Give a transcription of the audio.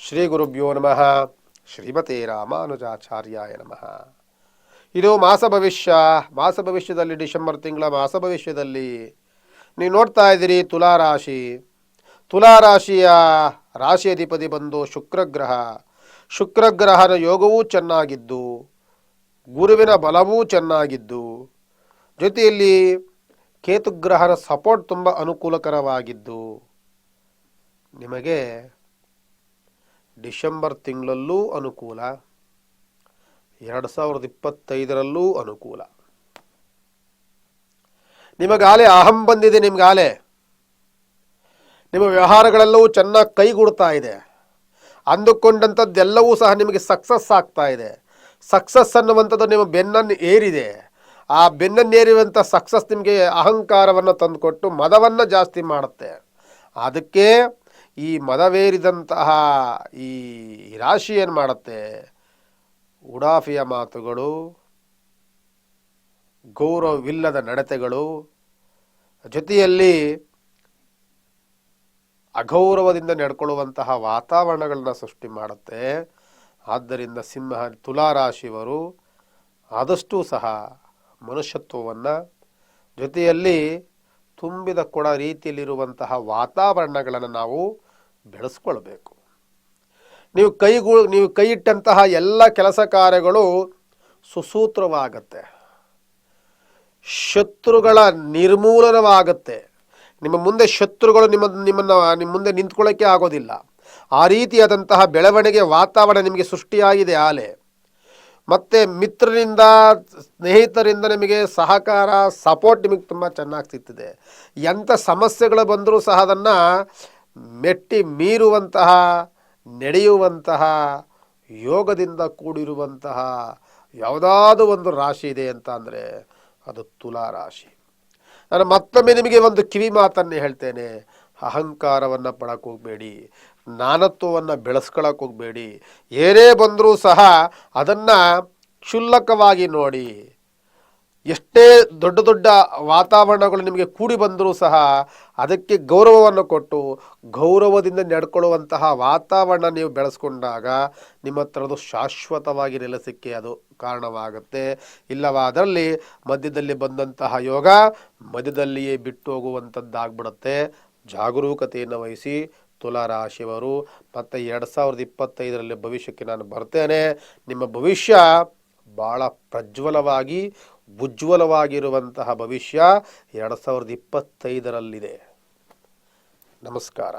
ಶ್ರೀ ಗುರುಭ್ಯೋ ನಮಃ. ಶ್ರೀಮತೆ ರಾಮಾನುಜಾಚಾರ್ಯಾಯ ನಮಃ. ಇದು ಮಾಸ ಭವಿಷ್ಯ. ಮಾಸ ಭವಿಷ್ಯದಲ್ಲಿ ಡಿಸೆಂಬರ್ ತಿಂಗಳ ಮಾಸ ಭವಿಷ್ಯದಲ್ಲಿ ನೀವು ನೋಡ್ತಾ ಇದ್ದೀರಿ ತುಲಾರಾಶಿ ತುಲಾರಾಶಿಯ ರಾಶಿ ಅಧಿಪತಿ ಬಂದು ಶುಕ್ರಗ್ರಹ. ಶುಕ್ರಗ್ರಹನ ಯೋಗವೂ ಚೆನ್ನಾಗಿದ್ದು, ಗುರುವಿನ ಬಲವೂ ಚೆನ್ನಾಗಿದ್ದು, ಜೊತೆಯಲ್ಲಿ ಕೇತುಗ್ರಹನ ಸಪೋರ್ಟ್ ತುಂಬ ಅನುಕೂಲಕರವಾಗಿದ್ದು, ನಿಮಗೆ ಡಿಸೆಂಬರ್ ತಿಂಗಳಲ್ಲೂ ಅನುಕೂಲ, ಎರಡು ಸಾವಿರದ ಇಪ್ಪತ್ತೈದರಲ್ಲೂ ಅನುಕೂಲ. ನಿಮಗಾಲೆ ಅಹಂ ಬಂದಿದೆ ನಿಮಗಾಲೆ ನಿಮ್ಮ ವ್ಯವಹಾರಗಳೆಲ್ಲವೂ ಚೆನ್ನಾಗಿ ಕೈಗೂಡ್ತಾ ಇದೆ. ಅಂದುಕೊಂಡಂಥದ್ದೆಲ್ಲವೂ ಸಹ ನಿಮಗೆ ಸಕ್ಸಸ್ ಆಗ್ತಾ ಇದೆ. ಸಕ್ಸಸ್ ಅನ್ನುವಂಥದ್ದು ನಿಮ್ಮ ಬೆನ್ನನ್ನು ಏರಿದೆ. ಆ ಬೆನ್ನನ್ನು ಏರಿರುವಂಥ ಸಕ್ಸಸ್ ನಿಮಗೆ ಅಹಂಕಾರವನ್ನು ತಂದುಕೊಟ್ಟು ಮದವನ್ನು ಜಾಸ್ತಿ ಮಾಡುತ್ತೆ. ಅದಕ್ಕೆ ಈ ಮದವೇರಿದಂತಹ ಈ ರಾಶಿ ಏನು ಮಾಡುತ್ತೆ? ಉಡಾಫಿಯ ಮಾತುಗಳು, ಗೌರವವಿಲ್ಲದ ನಡತೆಗಳು, ಜೊತೆಯಲ್ಲಿ ಅಗೌರವದಿಂದ ನಡ್ಕೊಳ್ಳುವಂತಹ ವಾತಾವರಣಗಳನ್ನ ಸೃಷ್ಟಿ ಮಾಡುತ್ತೆ. ಆದ್ದರಿಂದ ಸಿಂಹ, ತುಲಾರಾಶಿಯವರು ಆದಷ್ಟು ಸಹ ಮನುಷ್ಯತ್ವವನ್ನು ಜೊತೆಯಲ್ಲಿ ತುಂಬಿದ ಕೊಡ ರೀತಿಯಲ್ಲಿರುವಂತಹ ವಾತಾವರಣಗಳನ್ನು ನಾವು ಬೆಳೆಸ್ಕೊಳ್ಬೇಕು. ನೀವು ಕೈಗೂ, ನೀವು ಕೈ ಇಟ್ಟಂತಹ ಎಲ್ಲ ಕೆಲಸ ಕಾರ್ಯಗಳು ಸುಸೂತ್ರವಾಗತ್ತೆ. ಶತ್ರುಗಳ ನಿರ್ಮೂಲನವಾಗುತ್ತೆ. ನಿಮ್ಮ ಮುಂದೆ ಶತ್ರುಗಳು ನಿಮ್ಮ ನಿಮ್ಮನ್ನು, ನಿಮ್ಮ ಮುಂದೆ ನಿಂತ್ಕೊಳ್ಳೋಕ್ಕೆ ಆಗೋದಿಲ್ಲ. ಆ ರೀತಿಯಾದಂತಹ ಬೆಳವಣಿಗೆ ವಾತಾವರಣ ನಿಮಗೆ ಸೃಷ್ಟಿಯಾಗಿದೆ ಆಲೆ. ಮತ್ತು ಮಿತ್ರರಿಂದ, ಸ್ನೇಹಿತರಿಂದ ನಿಮಗೆ ಸಹಕಾರ ಸಪೋರ್ಟ್ ನಿಮಗೆ ತುಂಬ ಚೆನ್ನಾಗಿ ಸಿಗ್ತಿದೆ. ಎಂಥ ಸಮಸ್ಯೆಗಳು ಬಂದರೂ ಸಹ ಅದನ್ನು ಮೆಟ್ಟಿ ಮೀರುವಂತಹ, ನಡೆಯುವಂತಹ, ಯೋಗದಿಂದ ಕೂಡಿರುವಂತಹ ಯಾವುದಾದ್ರೂ ಒಂದು ರಾಶಿ ಇದೆ ಅಂತ ಅಂದರೆ ಅದು ತುಲಾ ರಾಶಿ. ನಾನು ಮತ್ತೊಮ್ಮೆ ನಿಮಗೆ ಒಂದು ಕಿವಿ ಮಾತನ್ನು ಹೇಳ್ತೇನೆ. ಅಹಂಕಾರವನ್ನು ಪಡಕ್ಕೆ ಹೋಗಬೇಡಿ ನಾನತ್ವವನ್ನು ಬೆಳೆಸ್ಕೊಳಕ್ಕೆ ಹೋಗಬೇಡಿ. ಏನೇ ಬಂದರೂ ಸಹ ಅದನ್ನು ಕ್ಷುಲ್ಲಕವಾಗಿ ನೋಡಿ, ಎಷ್ಟೇ ದೊಡ್ಡ ದೊಡ್ಡ ವಾತಾವರಣಗಳು ನಿಮಗೆ ಕೂಡಿ ಬಂದರೂ ಸಹ ಅದಕ್ಕೆ ಗೌರವವನ್ನು ಕೊಟ್ಟು ಗೌರವದಿಂದ ನಡ್ಕೊಳ್ಳುವಂತಹ ವಾತಾವರಣ ನೀವು ಬೆಳೆಸ್ಕೊಂಡಾಗ ನಿಮ್ಮ ಹತ್ರದು ಶಾಶ್ವತವಾಗಿ ನೆಲೆಸಕ್ಕೆ ಅದು ಕಾರಣವಾಗುತ್ತೆ. ಇಲ್ಲವಾದಲ್ಲಿ ಮಧ್ಯದಲ್ಲಿ ಬಂದಂತಹ ಯೋಗ ಮಧ್ಯದಲ್ಲಿಯೇ ಬಿಟ್ಟು ಹೋಗುವಂಥದ್ದಾಗ್ಬಿಡುತ್ತೆ. ಜಾಗರೂಕತೆಯನ್ನು ವಹಿಸಿ ತುಲಾರಾಶಿಯವರು, ಮತ್ತು ಎರಡು ಸಾವಿರದ ಇಪ್ಪತ್ತೈದರಲ್ಲಿ ಭವಿಷ್ಯಕ್ಕೆ ನಾನು ಬರ್ತೇನೆ. ನಿಮ್ಮ ಭವಿಷ್ಯ ಭಾಳ ಪ್ರಜ್ವಲವಾಗಿ ಉಜ್ವಲವಾಗಿರುವಂತಹ ಭವಿಷ್ಯ ಎರಡು ಸಾವಿರದ ಇಪ್ಪತ್ತೈದರಲ್ಲಿದೆ. ನಮಸ್ಕಾರ.